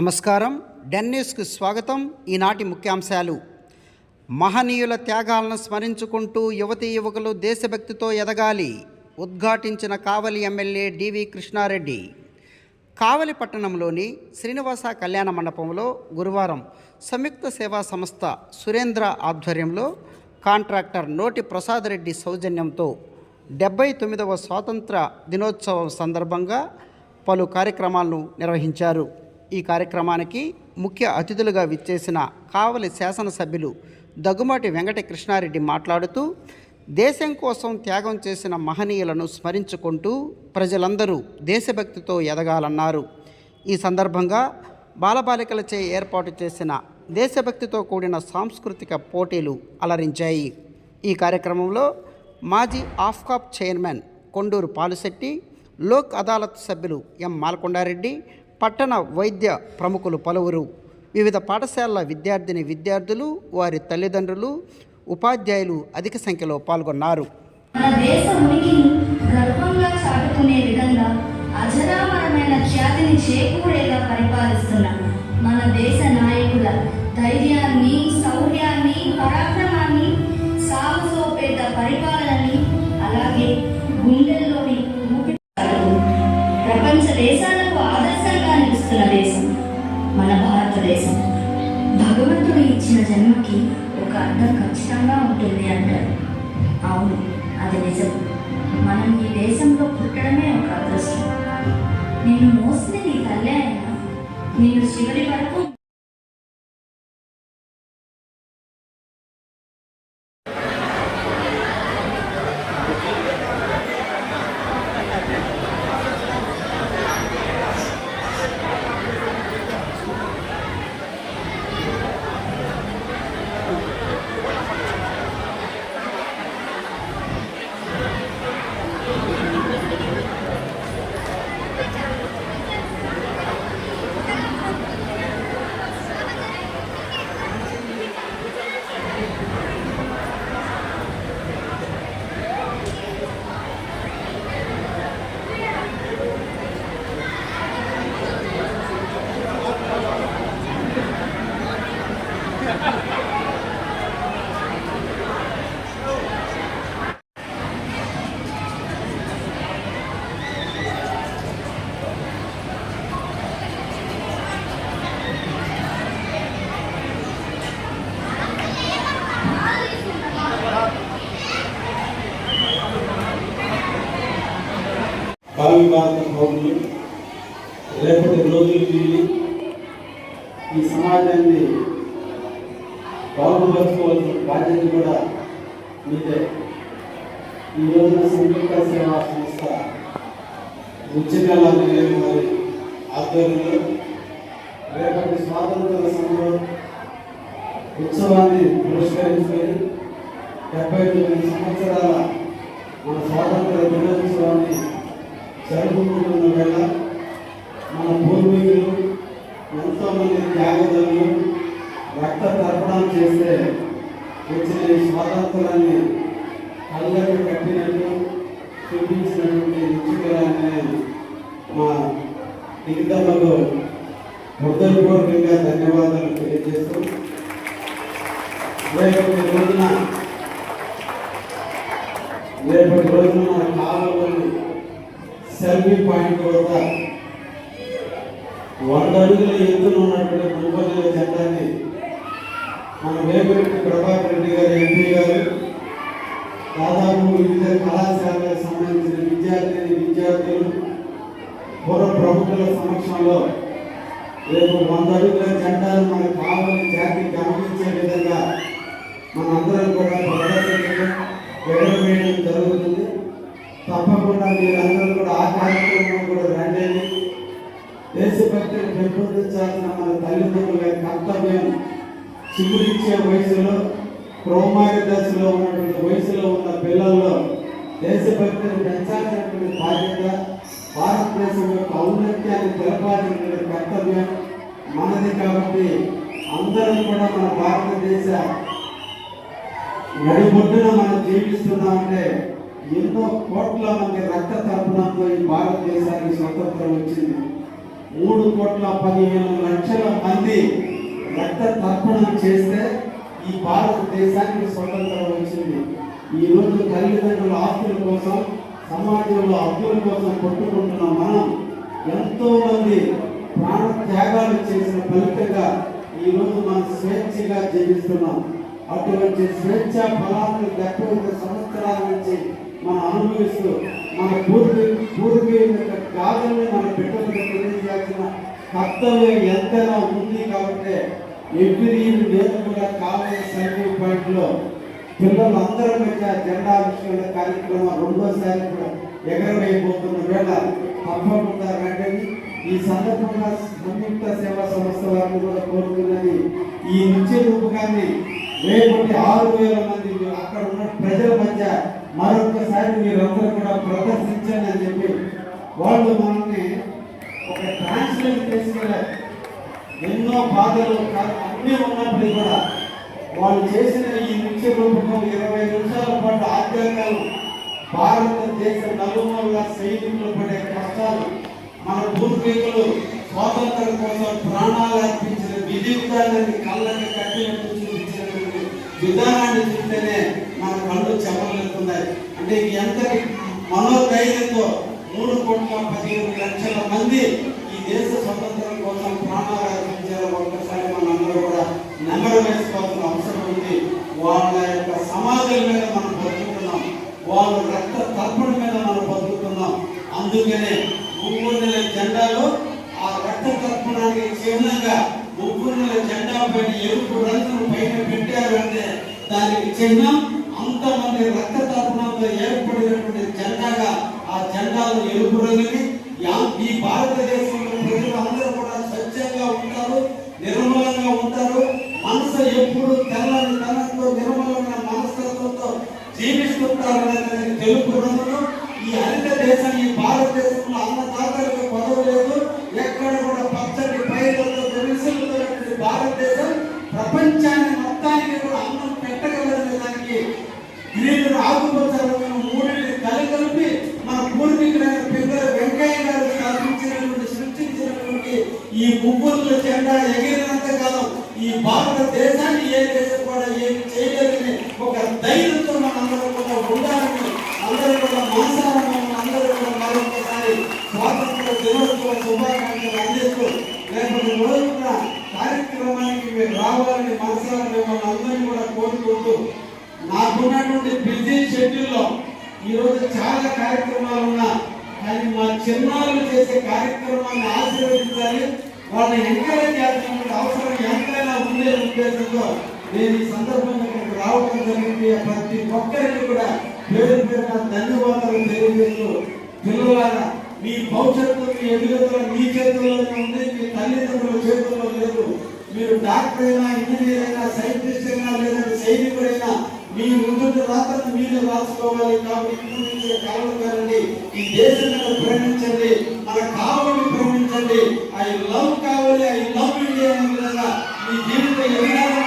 నమస్కారం. డెన్నిస్కు స్వాగతం. ఈనాటి ముఖ్యాంశాలు. మహనీయుల త్యాగాలను స్మరించుకుంటూ యువతీ యువకులు దేశభక్తితో ఎదగాలి. ఉద్ఘాటించిన కావలి ఎమ్మెల్యే డివి కృష్ణారెడ్డి. కావలి పట్టణంలోని శ్రీనివాస కళ్యాణ మండపంలో గురువారం సంయుక్త సేవా సంస్థ సురేంద్ర ఆధ్వర్యంలో కాంట్రాక్టర్ నోటి ప్రసాద్ రెడ్డి సౌజన్యంతో డెబ్బై తొమ్మిదవ స్వాతంత్ర దినోత్సవం సందర్భంగా పలు కార్యక్రమాలను నిర్వహించారు. ఈ కార్యక్రమానికి ముఖ్య అతిథులుగా విచ్చేసిన కావలి శాసనసభ్యులు దగ్గుమాటి వెంకట కృష్ణారెడ్డి మాట్లాడుతూ దేశం కోసం త్యాగం చేసిన మహనీయులను స్మరించుకుంటూ ప్రజలందరూ దేశభక్తితో ఎదగాలన్నారు. ఈ సందర్భంగా బాలబాలికలచే ఏర్పాటు చేసిన దేశభక్తితో కూడిన సాంస్కృతిక పోటీలు అలరించాయి. ఈ కార్యక్రమంలో మాజీ ఆఫ్కాప్ చైర్మన్ కొండూరు పాలుశెట్టి లోక్ అదాలత్ సభ్యులు ఎం మాలకొండారెడ్డి పట్టణ వైద్య ప్రముఖులు పలువురు. వివిధ పాఠశాలల విద్యార్థిని విద్యార్థులు వారి తల్లిదండ్రులు ఉపాధ్యాయులు అధిక సంఖ్యలో పాల్గొన్నారు. మన దేశ ఉనికిని గర్వంగా చాటుకునే విధంగా అజరామరమైన ఖ్యాతిని చేకూరేలా పరిపాలిస్తున్న మన దేశ మన భారతదేశం భగవంతుడు ఇచ్చిన జన్మకి ఒక అర్థం ఖచ్చితంగా ఉంటుంది అంటారు. అవును అది నిజం. మనం ఈ దేశంలో పుట్టడమే ఒక అదృష్టం. నేను మోసిన నీ తల్లే అయినా నేను చివరి వరకు కావి భారత పౌరులు రేపటి రోజులకి ఈ సమాజాన్ని బాగుపరచుకోవాల్సిన బాధ్యత కూడా మీదే. ఈ రోజున సంయుక్త సేవా సంస్థ ఉద్యగాల నిలయం వారి ఆధ్వర్యంలో రేపటి స్వాతంత్ర సమరం ఉత్సవాన్ని పురస్కరించుకొని డెబ్బై తొమ్మిది సంవత్సరాల మన స్వాతంత్ర దినోత్సవాన్ని జరుపుకుంటున్న వేళ మన పూర్వీకులు ఎంతోమంది త్యాగదలు రక్త తర్పణం చేస్తే వచ్చిన ఈ స్వాతంత్రాన్ని కళ్ళకు కట్టినట్టు చూపించినటువంటి రుచికరాన్ని మా దిగ్దమ్మకు హృదయపూర్వకంగా ధన్యవాదాలు తెలియజేస్తూ రేపటి రోజున రేపటి రోజున మన కాలంలోని సెల్ఫీ పాయింట్ వద్ద వంద అడుగుల ఎత్తున ఉన్నటువంటి ముప్పై జెండాన్ని మన వేపురెడ్డి ప్రభాకర్ రెడ్డి గారు ఎంపీ గారు దాదాపు వివిధ కళాశాలకు సంబంధించిన విద్యార్థిని విద్యార్థులు పూర్వ ప్రముఖుల సమక్షంలో రేపు వంద అడుగుల జెండాలు మన కావాలని జాతి గమనించే విధంగా మనందరం కూడా ప్రదర్శించడం జరుగుతుంది. తప్పకుండా మీరందరూ కూడా ఆ కార్యక్రమం కూడా రండి. దేశభక్తిని పెంపొందించాల్సిన మన తల్లిదండ్రుల కర్తవ్యం చిగురించే వయసులో క్రోమారి దశలో ఉన్నటువంటి వయసులో ఉన్న పిల్లల్లో దేశభక్తిని పెంచాల్సినటువంటి బాధ్యత భారతదేశం యొక్క ఔన్నత్యాన్ని తెలపాల్సినటువంటి కర్తవ్యం మనది కాబట్టి అందరం కూడా మన భారతదేశ నడిబొడ్డున మనం జీవిస్తున్నామంటే ఎన్నో కోట్ల మంది రక్త తర్పణంతో ఈ భారతదేశానికి స్వతంత్రం వచ్చింది. మూడు కోట్ల పదిహేను లక్షల మంది రక్త తర్పణం చేస్తే ఈ భారతదేశానికి స్వతంత్రం వచ్చింది. ఈ రోజు తల్లిదండ్రుల ఆస్తుల కోసం సమాజంలో హక్కుల కోసం కొట్టుకుంటున్న మనం ఎంతో మంది ప్రాణ త్యాగాలు చేసిన ఫలితంగా ఈ రోజు మనం స్వేచ్ఛగా జీవిస్తున్నాం. అటువంటి స్వేచ్ఛ ఫలాన్ని డెబ్బై సంవత్సరాల నుంచి మనం అనుభవిస్తూ మన పూర్వీ పూర్వీకుల యొక్క గాథల్ని మన బిడ్డలకు తెలియజేయాల్సిన కర్తవ్యం ఎంతైనా ఉంది కాబట్టి ఎవ్రీ నేను కూడా కాలేజ్ సర్వీస్ పాయింట్లో పిల్లలందరూ మధ్య జెండా ఆవిష్కరణ కార్యక్రమం రెండోసారి కూడా ఎగరవేయబోతున్న వేళ తప్పకుండా రండి ఈ సందర్భంగా సంయుక్త సేవా సంస్థ వారిని కూడా కోరుతున్నది. ఈ నృత్య రూపకాన్ని రేపటి ఆరు వేల మంది అక్కడ ఉన్న ప్రజల మధ్య మరొకసారి మీరందరూ కూడా ప్రదర్శించండి అని చెప్పి వాళ్ళు మనల్ని ఒక ట్రాన్స్లేట్ చేసుకెళ్ళారు ఎన్నో బాధలు అన్నీ ఉన్నప్పటికీ కూడా వాళ్ళు చేసిన ఈ నృత్య రూపకం ఇరవై నిమిషాల పాటు ఆద్యంకాలు భారతదేశ నలుమూల సైనికులు పడే కష్టాలు మన పూర్వీకులు స్వాతంత్రం కోసం ప్రాణాలు అర్పించిన విధివిధానాన్ని కళ్ళకి కట్టినట్టు చూపించినటువంటి విధానాన్ని చూస్తేనే మన కళ్ళు చెప్పలేదు ఉన్నాయి అంటే ఎంతటి మనోధైర్యంతో మూడు కోట్ల పదిహేను లక్షల మంది ఈ దేశ స్వతంత్రం కోసం ప్రాణాలు అర్పించారో. ఒక్కసారి మనందరూ కూడా నెమరు వేసుకోవాల్సిన అవసరం ఉంది. వాళ్ళ యొక్క సమాజం మీద మనం బతుకుతున్నాం. వాళ్ళ రక్త తర్పణ మీద మనం బతుకుతున్నాం. అందుకనే ముగ్గురు నెల జెండాలో ఆ రక్త తర్పణానికి చిహ్నంగా ముగ్గురు నెల జెండా పైన ఎరుపు రంగును పైన పెట్టారు అంటే దానికి చిహ్నం అంతమంది రక్త తర్పణంతో ఏర్పడినటువంటి జెండాగా ఆ జెండాలు ఎరుపు రంగుని యా- ఈ భారతదేశంలో ప్రజలు అందరూ కూడా స్వచ్ఛంగా ఉంటారు నిర్మలంగా ఉంటారు. మనసు ఎప్పుడు తెల్లని తనతో నిర్మలమైన మనస్తత్వంతో జీవిస్తుంటారు అనేది తెలుపు రంగులు ఈ హరిత దేశం ఈ భారతదేశంలో అన్నదాతలకు పదవి లేదు. ఎక్కడ కూడా పచ్చటి పైర్లతో విరుసులుతున్నటువంటి భారతదేశం ప్రపంచాన్ని మొత్తానికి కూడా అన్నం పెట్టగలదనే దానికి వీళ్ళు ఆకుపచ్చ ఈ భారతదేశాన్ని ఏ దేశం కూడా ఏమి చేయలేదని ఒక ధైర్యంతో మనందరం కూడా ఉండాలని అందరూ కూడా మనసారా అందరూ కూడా మరొకసారి స్వాతంత్ర దినోత్సవ శుభాకాంక్షలు అందిస్తూ రేపటి రోజున కార్యక్రమానికి మీరు రావాలని మనసారా మిమ్మల్ని అందరినీ కూడా కోరుకుంటూ నాకున్నటువంటి బిజీ షెడ్యూల్లో ఈరోజు చాలా కార్యక్రమాలు ఉన్నా కానీ మా చిన్నారులు చేసే కార్యక్రమాన్ని ఆశీర్వదించాలి. వాళ్ళని ఎంకరేజ్ చేయాల్సిన అవసరం ఎంత ఉండే ఉద్దేశంతో నేను ఈ సందర్భంగా ఇక్కడికి రావడం జరిగింది. ప్రతి ఒక్కరికి కూడా పేరు పేరున ధన్యవాదాలు తెలియజేస్తూ పిల్లలారా మీ భవిష్యత్తు మీ ఎదుగుదల మీ చేతుల్లోనే ఉంది మీ తల్లిదండ్రుల చేతుల్లో లేదు. మీరు డాక్టర్ అయినా ఇంజనీర్ అయినా సైంటిస్ట్ అయినా లేదంటే సైనికుడైనా మీ ముందు రాత్రి మీరు రాసుకోవాలి కాబట్టి ఇప్పుడు నుంచే ఈ దేశం ప్రేమించండి. మన కావాలని ప్రేమించండి. I love Amen.